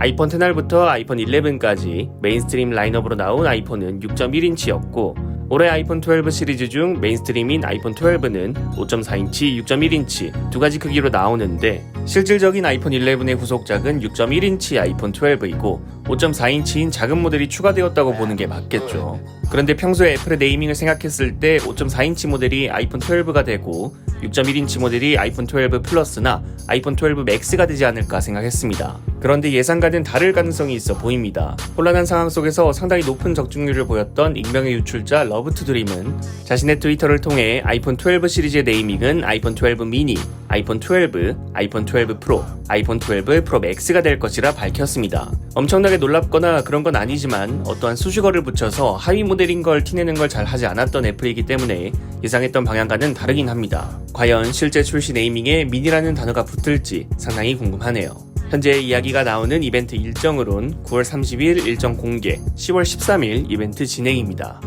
아이폰 10R부터 아이폰 11까지 메인스트림 라인업으로 나온 아이폰은 6.1인치였고 올해 아이폰 12 시리즈 중 메인스트림인 아이폰 12는 5.4인치, 6.1인치 두 가지 크기로 나오는데 실질적인 아이폰 11의 후속작은 6.1인치 아이폰 12이고 5.4인치인 작은 모델이 추가되었다고 보는 게 맞겠죠. 그런데 평소에 애플의 네이밍을 생각했을 때 5.4인치 모델이 아이폰 12가 되고 6.1인치 모델이 아이폰 12 플러스나 아이폰 12 맥스가 되지 않을까 생각했습니다. 그런데 예상과는 다를 가능성이 있어 보입니다. 혼란한 상황 속에서 상당히 높은 적중률을 보였던 익명의 유출자 러브투드림은 자신의 트위터를 통해 아이폰 12 시리즈의 네이밍은 아이폰 12 미니, 아이폰 12, 아이폰 12 프로, 아이폰 12 프로 맥스가 될 것이라 밝혔습니다. 엄청나게 놀랍거나 그런 건 아니지만 어떠한 수식어를 붙여서 하위 모델인 걸 티내는 걸 잘 하지 않았던 애플이기 때문에 예상했던 방향과는 다르긴 합니다. 과연 실제 출시 네이밍에 미니라는 단어가 붙을지 상당히 궁금하네요. 현재 이야기가 나오는 이벤트 일정으론 9월 30일 일정 공개, 10월 13일 이벤트 진행입니다.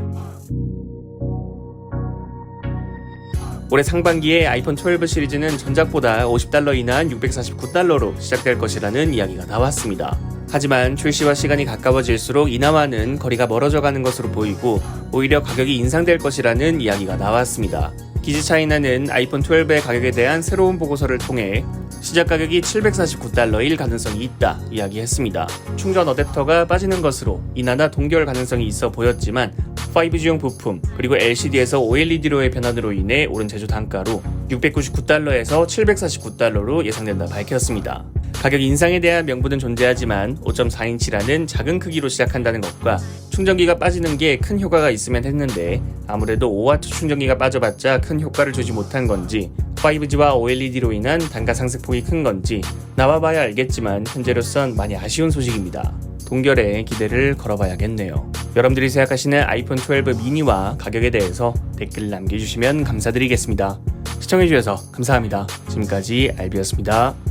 올해 상반기에 아이폰 12 시리즈는 전작보다 50달러 인하한 649달러로 시작될 것이라는 이야기가 나왔습니다. 하지만 출시와 시간이 가까워질수록 인하와는 거리가 멀어져 가는 것으로 보이고 오히려 가격이 인상될 것이라는 이야기가 나왔습니다. 기지차이나는 아이폰 12의 가격에 대한 새로운 보고서를 통해 시작 가격이 749달러일 가능성이 있다 이야기했습니다. 충전 어댑터가 빠지는 것으로 인하나 동결 가능성이 있어 보였지만 5G용 부품 그리고 LCD에서 OLED로의 변환으로 인해 오른 제조 단가로 699달러에서 749달러로 예상된다 밝혔습니다. 가격 인상에 대한 명분은 존재하지만 5.4인치라는 작은 크기로 시작한다는 것과 충전기가 빠지는 게 큰 효과가 있으면 했는데 아무래도 5W 충전기가 빠져봤자 큰 효과를 주지 못한 건지 5G와 OLED로 인한 단가 상승폭이 큰 건지 나와봐야 알겠지만 현재로선 많이 아쉬운 소식입니다. 동결에 기대를 걸어봐야겠네요. 여러분들이 생각하시는 아이폰 12 미니와 가격에 대해서 댓글 남겨주시면 감사드리겠습니다. 시청해주셔서 감사합니다. 지금까지 알비였습니다.